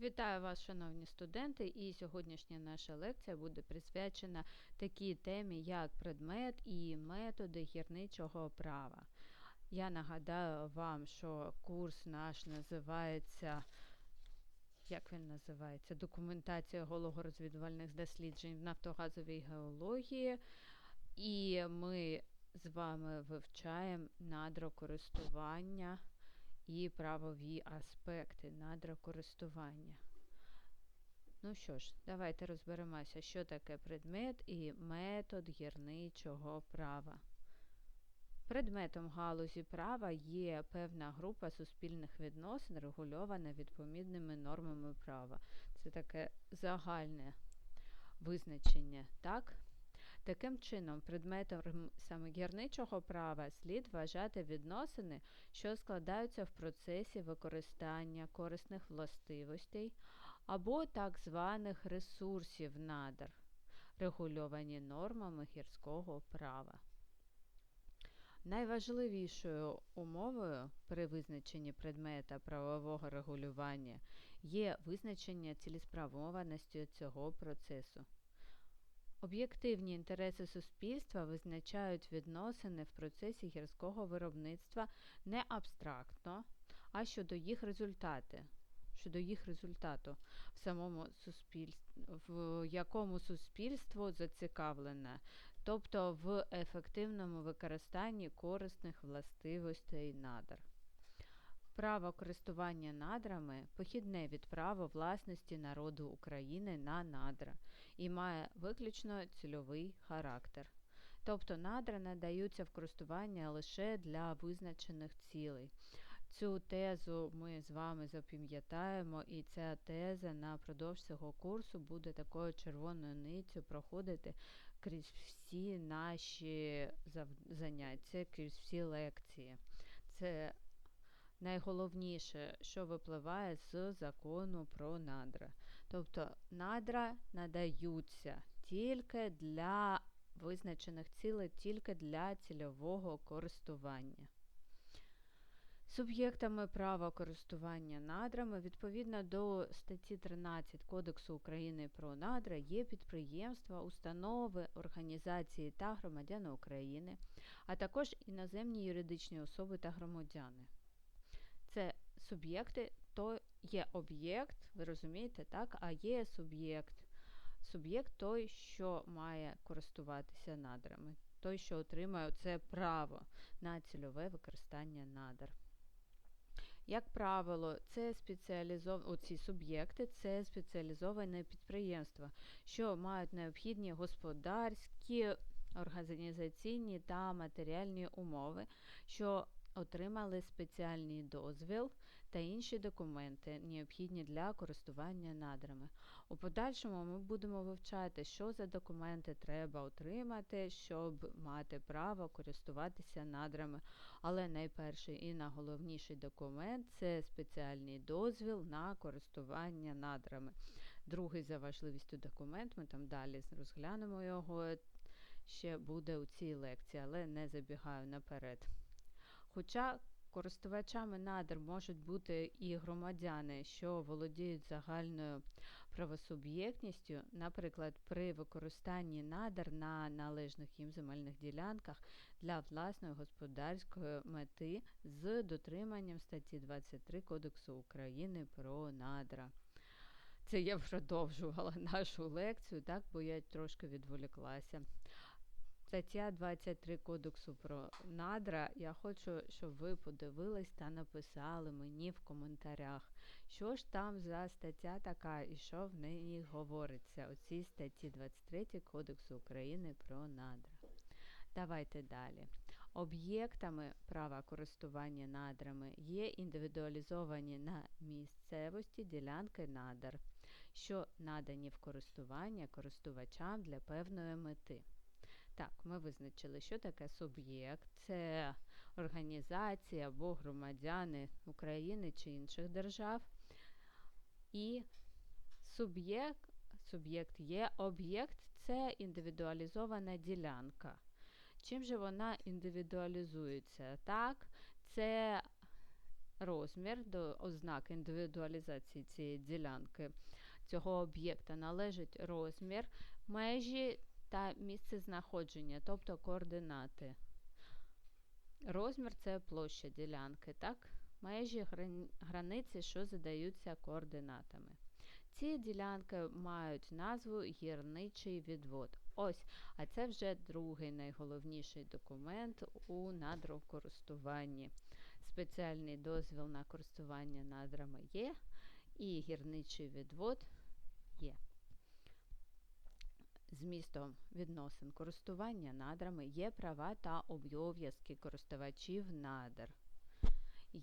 Вітаю вас, шановні студенти, і сьогоднішня наша лекція буде присвячена такій темі, як предмет і методи гірничого права. Я нагадаю вам, що курс наш називається, як він називається? Документація гологорозвідувальних досліджень в нафтогазовій геології. І ми з вами вивчаємо надрокористування і правові аспекти надрокористування. Ну що ж, давайте розберемося, що таке предмет і метод гірничого права. Предметом галузі права є певна група суспільних відносин, регульована відповідними нормами права. Це таке загальне визначення, так? Таким чином, предметом саме гірничого права слід вважати відносини, що складаються в процесі використання корисних властивостей або так званих ресурсів надр, регульовані нормами гірського права. Найважливішою умовою при визначенні предмета правового регулювання є визначення цілеспрямованості цього процесу. Об'єктивні інтереси суспільства визначають відносини в процесі гірського виробництва не абстрактно, а щодо їх результати, щодо їх результату, в самому суспільстві, в якому суспільство зацікавлене, тобто в ефективному використанні корисних властивостей надр. Право користування надрами похідне від права власності народу України на надра і має виключно цільовий характер. Тобто надра надаються в користування лише для визначених цілей. Цю тезу ми з вами запам'ятаємо, і ця теза напродовж цього курсу буде такою червоною ниттю проходити крізь всі наші заняття, крізь всі лекції. Це найголовніше, що випливає з закону про надра. Тобто надра надаються тільки для визначених цілей, тільки для цільового користування. Суб'єктами права користування надрами відповідно до статті 13 Кодексу України про надра є підприємства, установи, організації та громадяни України, а також іноземні юридичні особи та громадяни. Це суб'єкти, то є об'єкт, ви розумієте, так? А є суб'єкт. Суб'єкт той, що має користуватися надрами, той, що отримає це право на цільове використання надр. Як правило, це спеціалізов... ці суб'єкти це спеціалізоване підприємства, що мають необхідні господарські, організаційні та матеріальні умови, що отримали спеціальний дозвіл та інші документи, необхідні для користування надрами. У подальшому ми будемо вивчати, що за документи треба отримати, щоб мати право користуватися надрами. Але найперший і найголовніший документ це спеціальний дозвіл на користування надрами. Другий за важливістю документ, ми там далі розглянемо його. Ще буде у цій лекції, але не забігаю наперед. Хоча користувачами надр можуть бути і громадяни, що володіють загальною правосуб'єктністю, наприклад, при використанні надр на належних їм земельних ділянках для власної господарської мети з дотриманням статті 23 Кодексу України про надра. Це я продовжувала нашу лекцію, так, бо я трошки відволіклася. Стаття 23 Кодексу про надра. Я хочу, щоб ви подивились та написали мені в коментарях, що ж там за стаття така і що в неї говориться у цій статті 23 Кодексу України про надра. Давайте далі. Об'єктами права користування надрами є індивідуалізовані на місцевості ділянки надр, що надані в користування користувачам для певної мети. Так, ми визначили, що таке суб'єкт, це організація або громадяни України чи інших держав. І суб'єкт суб'єкт є об'єкт це індивідуалізована ділянка. Чим же вона індивідуалізується? Так, це розмір до ознак індивідуалізації цієї ділянки цього об'єкта належить розмір, межі та місце знаходження, тобто координати. Розмір це площа ділянки, так? Межі границі, що задаються координатами. Ці ділянки мають назву гірничий відвод. Ось, а це вже другий найголовніший документ у надрокористуванні. Спеціальний дозвіл на користування надрами є, і гірничий відвод. Змістом відносин користування надрами є права та обов'язки користувачів надр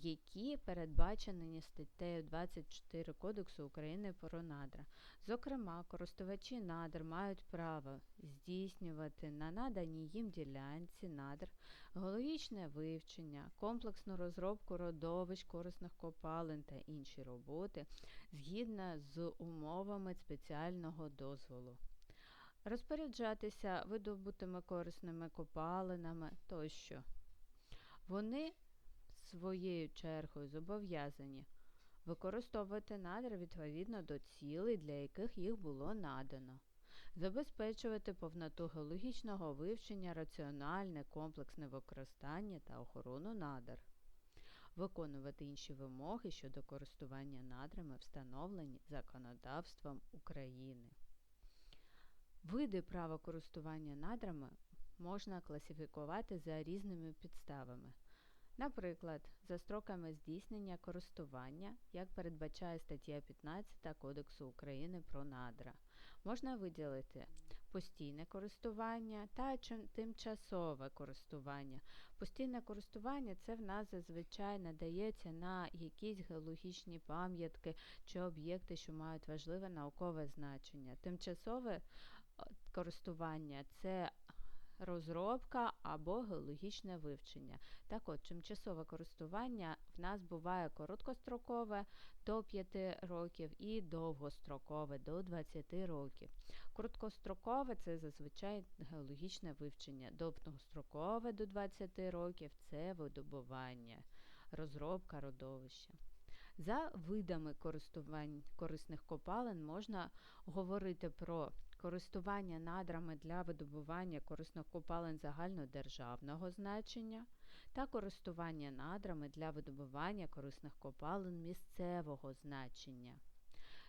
які передбачені статтею 24 Кодексу України про надра. Зокрема, користувачі надр мають право здійснювати на наданій їм ділянці надр геологічне вивчення, комплексну розробку родовищ корисних копалин та інші роботи згідно з умовами спеціального дозволу. Розпоряджатися видобутими корисними копалинами тощо. Вони своєю чергою зобов'язані використовувати надра відповідно до цілей, для яких їх було надано, забезпечувати повноту геологічного вивчення, раціональне, комплексне використання та охорону надр, виконувати інші вимоги щодо користування надрами, встановлені законодавством України. Види права користування надрами можна класифікувати за різними підставами. Наприклад, за строками здійснення користування, як передбачає стаття 15 Кодексу України про надра, можна виділити постійне користування та тимчасове користування. Постійне користування це в нас зазвичай надається на якісь геологічні пам'ятки чи об'єкти, що мають важливе наукове значення. Тимчасове користування це розробка або геологічне вивчення. Так от, тимчасове користування в нас буває короткострокове до 5 років і довгострокове до 20 років. Короткострокове це зазвичай геологічне вивчення, довгострокове до 20 років це видобування, розробка родовища. За видами користувань корисних копалин можна говорити про користування надрами для видобування корисних копалин загальнодержавного значення та користування надрами для видобування корисних копалин місцевого значення.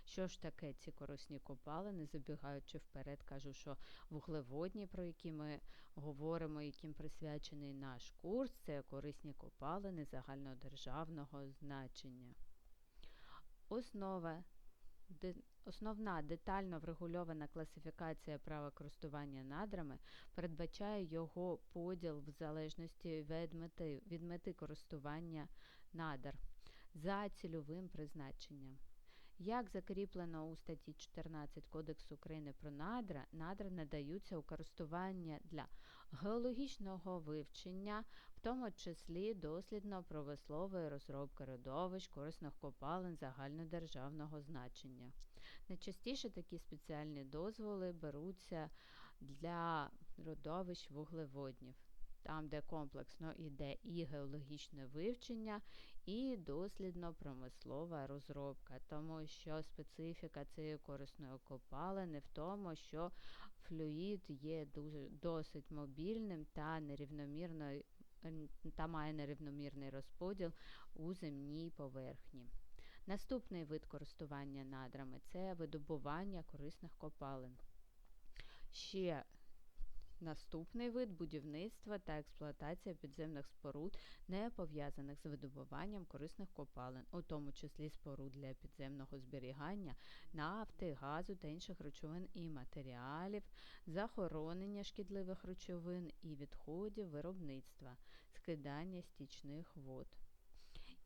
Що ж таке ці корисні копалини, забігаючи вперед, кажу, що вуглеводні, про які ми говоримо, яким присвячений наш курс, це корисні копалини загальнодержавного значення. Основа Основна детально врегульована класифікація права користування надрами передбачає його поділ в залежності від мети, від мети користування надр за цільовим призначенням. Як закріплено у статті 14 Кодексу України про надра, надра надаються у користування для геологічного вивчення, в тому числі дослідно-промислової розробки родовищ корисних копалин загальнодержавного значення. Найчастіше такі спеціальні дозволи беруться для родовищ вуглеводнів, там, де комплексно йде і геологічне вивчення, і дослідно-промислова розробка, тому що специфіка цієї корисної копалини в тому, що флюїд є дуже досить мобільним та нерівномірно та має нерівномірний розподіл у земній поверхні. Наступний вид користування надрами це видобування корисних копалин. Ще Наступний вид будівництва та експлуатація підземних споруд, не пов'язаних з видобуванням корисних копалин, у тому числі споруд для підземного зберігання, нафти, газу та інших речовин і матеріалів, захоронення шкідливих речовин і відходів виробництва, скидання стічних вод.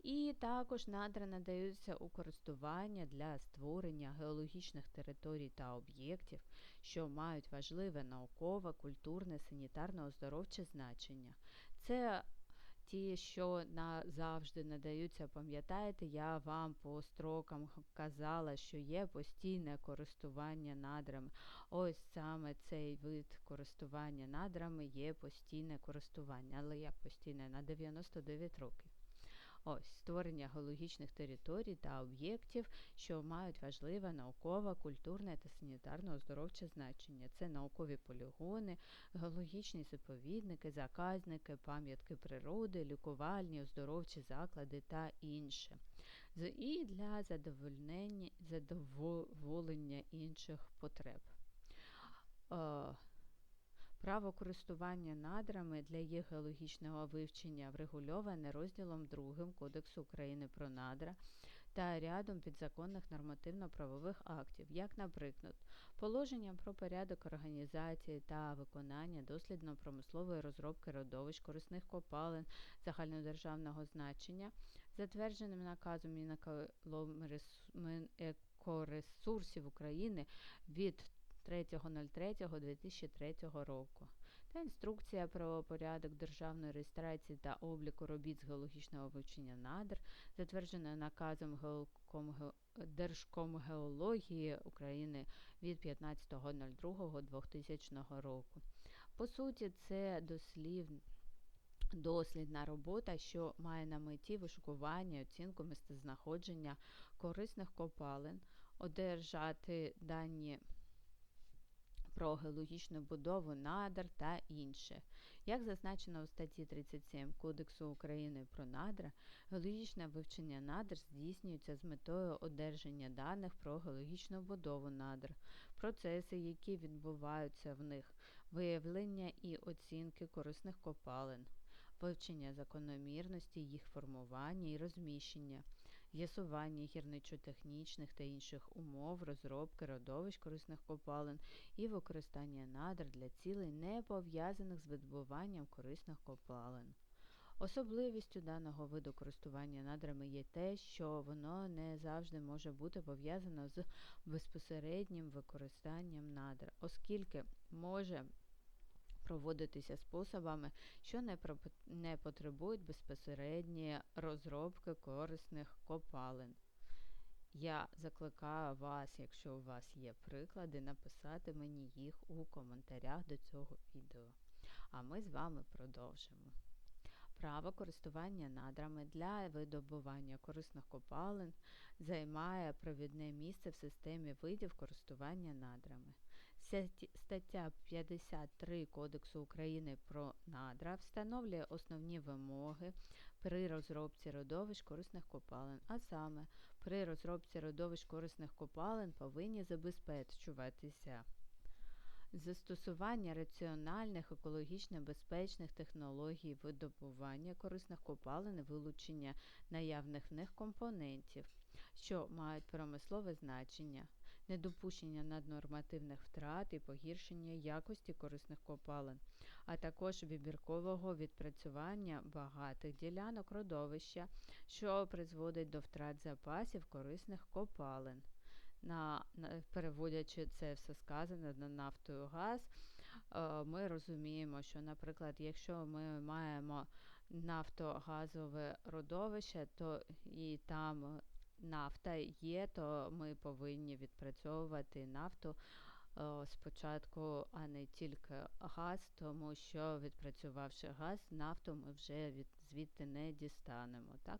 І також надра надаються у користування для створення геологічних територій та об'єктів, що мають важливе наукове, культурне, санітарно-оздоровче значення. Це ті, що назавжди надаються, пам'ятаєте, я вам по строкам казала, що є постійне користування надрами. Ось саме цей вид користування надрами є постійне користування, але як постійне на 99 років. Ось створення геологічних територій та об'єктів, що мають важливе наукове, культурне та санітарно-оздоровче значення. Це наукові полігони, геологічні заповідники, заказники, пам'ятки природи, лікувальні, оздоровчі заклади та інше. І для задоволення, задоволення інших потреб. Право користування надрами для їх геологічного вивчення врегульоване розділом 2 Кодексу України про надра та рядом підзаконних нормативно-правових актів, як, наприклад, положенням про порядок організації та виконання дослідно-промислової розробки родовищ корисних копалин загальнодержавного значення, затвердженим наказом Мінекоресурсів України від 3.03.2003 року. Та інструкція про порядок державної реєстрації та обліку робіт з геологічного вивчення надр, затверджена наказом Держкомгеології України від 15.02.2000 року. По суті, це дослів... дослідна робота, що має на меті вишукування, оцінку місцезнаходження корисних копалин, одержати дані про геологічну будову надр та інше. Як зазначено у статті 37 Кодексу України про надра, геологічне вивчення надр здійснюється з метою одержання даних про геологічну будову надр, процеси, які відбуваються в них, виявлення і оцінки корисних копалин, вивчення закономірності їх формування і розміщення з'ясування гірничо-технічних та інших умов, розробки родовищ корисних копалин і використання надр для цілей, не пов'язаних з видобуванням корисних копалин. Особливістю даного виду користування надрами є те, що воно не завжди може бути пов'язано з безпосереднім використанням надр, оскільки може проводитися способами, що не, потребують безпосередньої розробки корисних копалин. Я закликаю вас, якщо у вас є приклади, написати мені їх у коментарях до цього відео. А ми з вами продовжимо. Право користування надрами для видобування корисних копалин займає провідне місце в системі видів користування надрами. Стаття 53 Кодексу України про надра встановлює основні вимоги при розробці родовищ корисних копалин, а саме при розробці родовищ корисних копалин повинні забезпечуватися застосування раціональних екологічно безпечних технологій видобування корисних копалин вилучення наявних в них компонентів, що мають промислове значення недопущення наднормативних втрат і погіршення якості корисних копалин, а також вибіркового відпрацювання багатих ділянок родовища, що призводить до втрат запасів корисних копалин. На, Переводячи це все сказане на нафту і газ, е, ми розуміємо, що, наприклад, якщо ми маємо нафтогазове родовище, то і там нафта є, то ми повинні відпрацьовувати нафту спочатку, а не тільки газ, тому що відпрацювавши газ, нафту ми вже від, звідти не дістанемо. Так?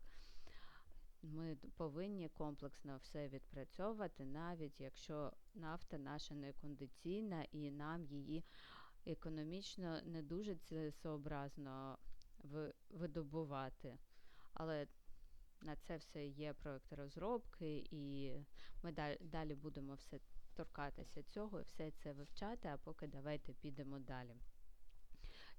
Ми повинні комплексно все відпрацьовувати, навіть якщо нафта наша не кондиційна і нам її економічно не дуже цілесообразно видобувати. Але на це все є проекти розробки, і ми далі будемо все торкатися цього і все це вивчати, а поки давайте підемо далі.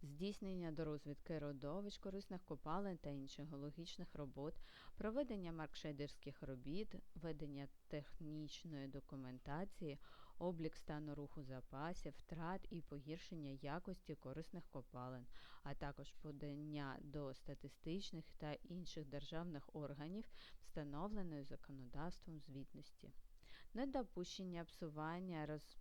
Здійснення до розвідки родовищ, корисних копалин та інших геологічних робот, проведення маркшейдерських робіт, ведення технічної документації, облік стану руху запасів, втрат і погіршення якості корисних копалин, а також подання до статистичних та інших державних органів, встановленої законодавством звітності, недопущення псування роз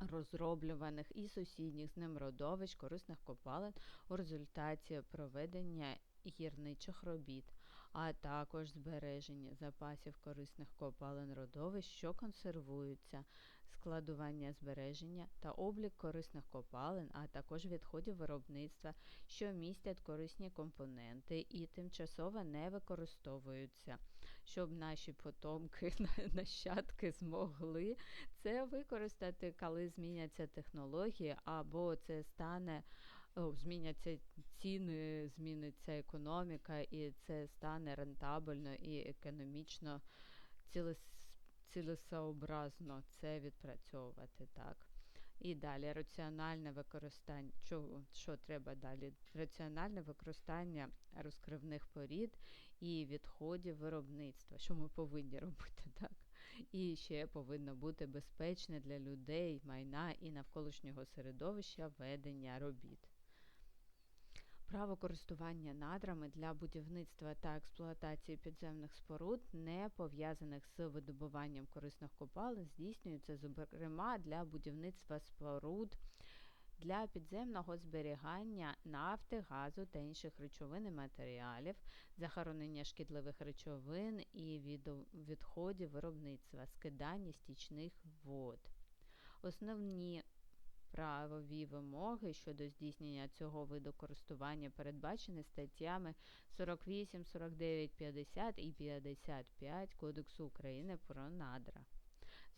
розроблюваних і сусідніх з ним родовищ корисних копалин у результаті проведення гірничих робіт, а також збереження запасів корисних копалин родовищ, що консервуються, складування збереження та облік корисних копалин, а також відходів виробництва, що містять корисні компоненти і тимчасово не використовуються, щоб наші потомки, нащадки змогли це використати, коли зміняться технології, або це стане. Зміняться ціни, зміниться економіка, і це стане рентабельно і економічно цілесообразно це відпрацьовувати так. І далі раціональне використання. Що, що треба далі? Раціональне використання розкривних порід і відходів виробництва, що ми повинні робити так. І ще повинно бути безпечне для людей, майна і навколишнього середовища ведення робіт. Право користування надрами для будівництва та експлуатації підземних споруд, не пов'язаних з видобуванням корисних копалин, здійснюється, зокрема, для будівництва споруд для підземного зберігання нафти, газу та інших речовин і матеріалів, захоронення шкідливих речовин і відходів виробництва, скидання стічних вод. Основні правові вимоги щодо здійснення цього виду користування передбачені статтями 48, 49, 50 і 55 Кодексу України про надра.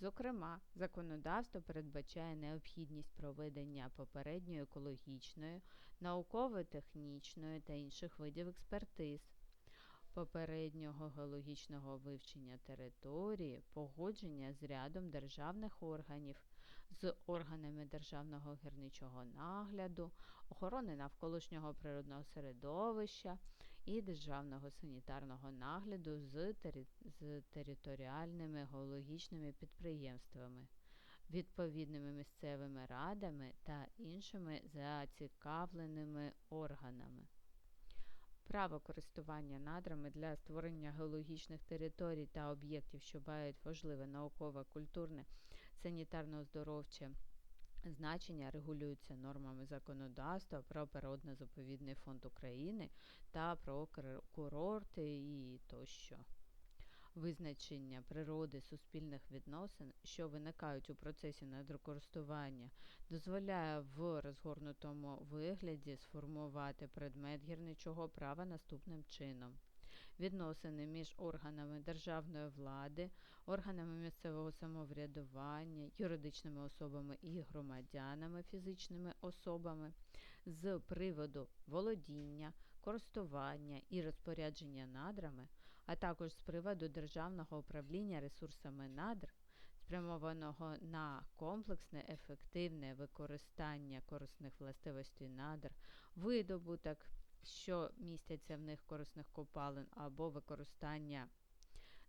Зокрема, законодавство передбачає необхідність проведення попередньої екологічної, науково-технічної та інших видів експертиз, попереднього геологічного вивчення території, погодження з рядом державних органів, з органами державного гірничого нагляду, охорони навколишнього природного середовища і державного санітарного нагляду з, тери... з територіальними геологічними підприємствами, відповідними місцевими радами та іншими зацікавленими органами. Право користування надрами для створення геологічних територій та об'єктів, що мають важливе наукове, культурне, санітарно-оздоровче значення регулюються нормами законодавства про природно-заповідний фонд України та про курорти і тощо. Визначення природи суспільних відносин, що виникають у процесі надрокористування, дозволяє в розгорнутому вигляді сформувати предмет гірничого права наступним чином. Відносини між органами державної влади, органами місцевого самоврядування, юридичними особами і громадянами, фізичними особами з приводу володіння, користування і розпорядження надрами, а також з приводу державного управління ресурсами надр, спрямованого на комплексне ефективне використання корисних властивостей надр, видобуток, що містяться в них корисних копалин або використання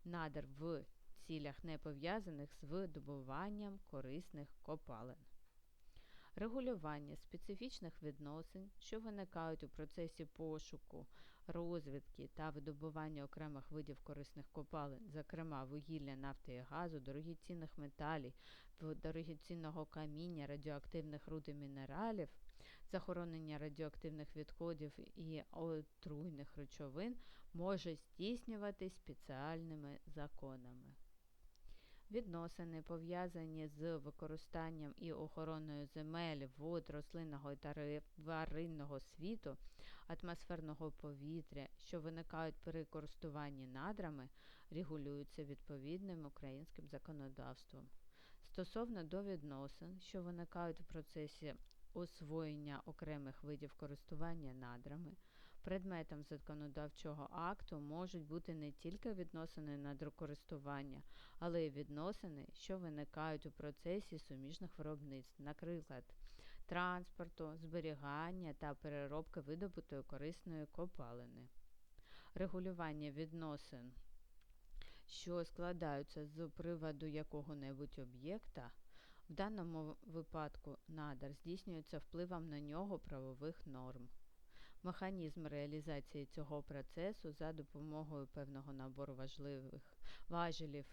надр в цілях, не пов'язаних з видобуванням корисних копалин. Регулювання специфічних відносин, що виникають у процесі пошуку, розвідки та видобування окремих видів корисних копалин, зокрема вугілля, нафти і газу, дорогоцінних металів, дорогоцінного каміння, радіоактивних руд і мінералів, захоронення радіоактивних відходів і отруйних речовин може здійснюватись спеціальними законами. Відносини, пов'язані з використанням і охороною земель, вод, рослинного та тваринного світу, атмосферного повітря, що виникають при користуванні надрами, регулюються відповідним українським законодавством. Стосовно до відносин, що виникають у процесі освоєння окремих видів користування надрами, предметом законодавчого акту можуть бути не тільки відносини надрокористування, але й відносини, що виникають у процесі суміжних виробництв, наприклад, транспорту, зберігання та переробки видобутої корисної копалини. Регулювання відносин, що складаються з приводу якого-небудь об'єкта, в даному випадку надар здійснюється впливом на нього правових норм. Механізм реалізації цього процесу за допомогою певного набору важливих важелів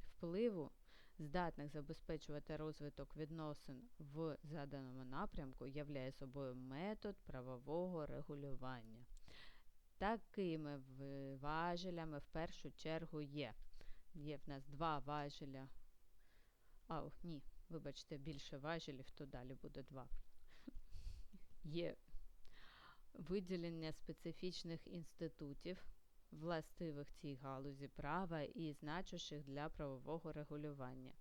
впливу, здатних забезпечувати розвиток відносин в заданому напрямку, являє собою метод правового регулювання. Такими важелями в першу чергу є. Є в нас два важеля А, ні, вибачте, більше важелів, то далі буде два. Є виділення специфічних інститутів, властивих цій галузі права і значущих для правового регулювання.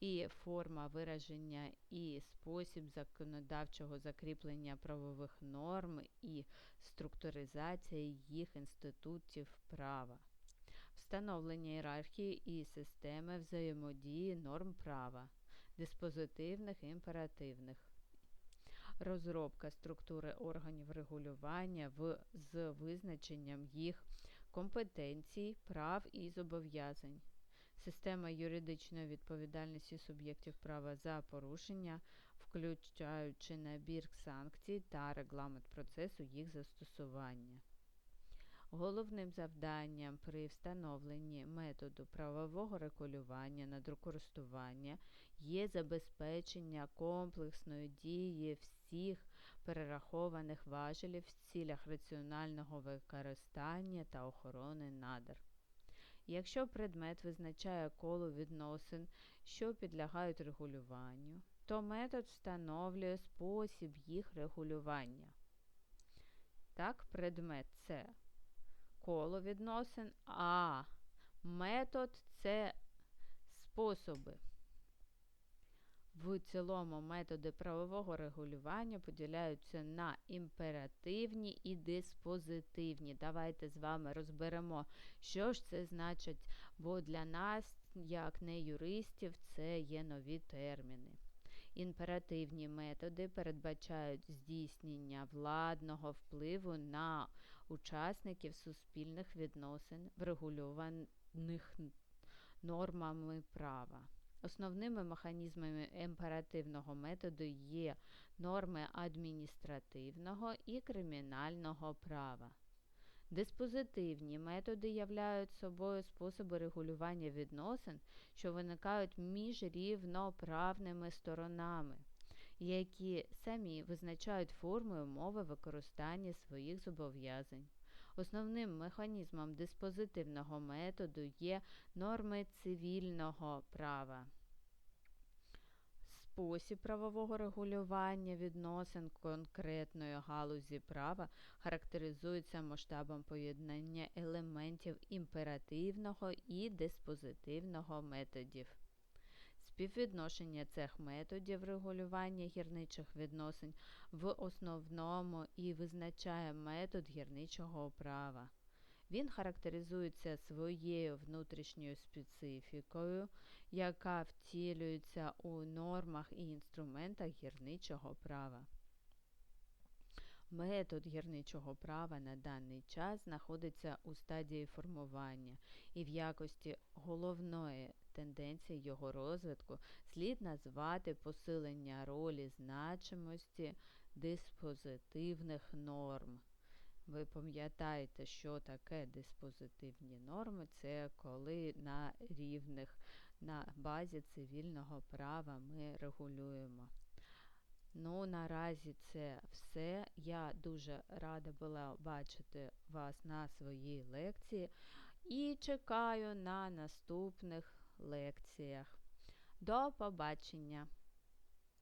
І форма вираження і спосіб законодавчого закріплення правових норм і структуризація їх інститутів права, встановлення ієрархії і системи взаємодії норм права, диспозитивних і імперативних, розробка структури органів регулювання в, з визначенням їх компетенцій, прав і зобов'язань. Система юридичної відповідальності суб'єктів права за порушення, включаючи набір санкцій та регламент процесу їх застосування. Головним завданням при встановленні методу правового регулювання надрокористування є забезпечення комплексної дії всіх перерахованих важелів в цілях раціонального використання та охорони надр. Якщо предмет визначає коло відносин, що підлягають регулюванню, то метод встановлює спосіб їх регулювання. Так, предмет це коло відносин, а метод це способи. В цілому методи правового регулювання поділяються на імперативні і диспозитивні. Давайте з вами розберемо, що ж це значить, бо для нас, як не юристів, це є нові терміни. Імперативні методи передбачають здійснення владного впливу на учасників суспільних відносин, врегульованих нормами права. Основними механізмами імперативного методу є норми адміністративного і кримінального права. Диспозитивні методи являють собою способи регулювання відносин, що виникають між рівноправними сторонами, які самі визначають форму і умови використання своїх зобов'язань. Основним механізмом диспозитивного методу є норми цивільного права. Спосіб правового регулювання відносин конкретної галузі права характеризується масштабом поєднання елементів імперативного і диспозитивного методів. Співвідношення цих методів регулювання гірничих відносин в основному і визначає метод гірничого права. Він характеризується своєю внутрішньою специфікою, яка втілюється у нормах і інструментах гірничого права. Метод гірничого права на даний час знаходиться у стадії формування, і в якості головної тенденції його розвитку слід назвати посилення ролі значимості диспозитивних норм. Ви пам'ятаєте, що таке диспозитивні норми? Це коли на рівних на базі цивільного права ми регулюємо. Ну, наразі це все. Я дуже рада була бачити вас на своїй лекції і чекаю на наступних лекціях. До побачення!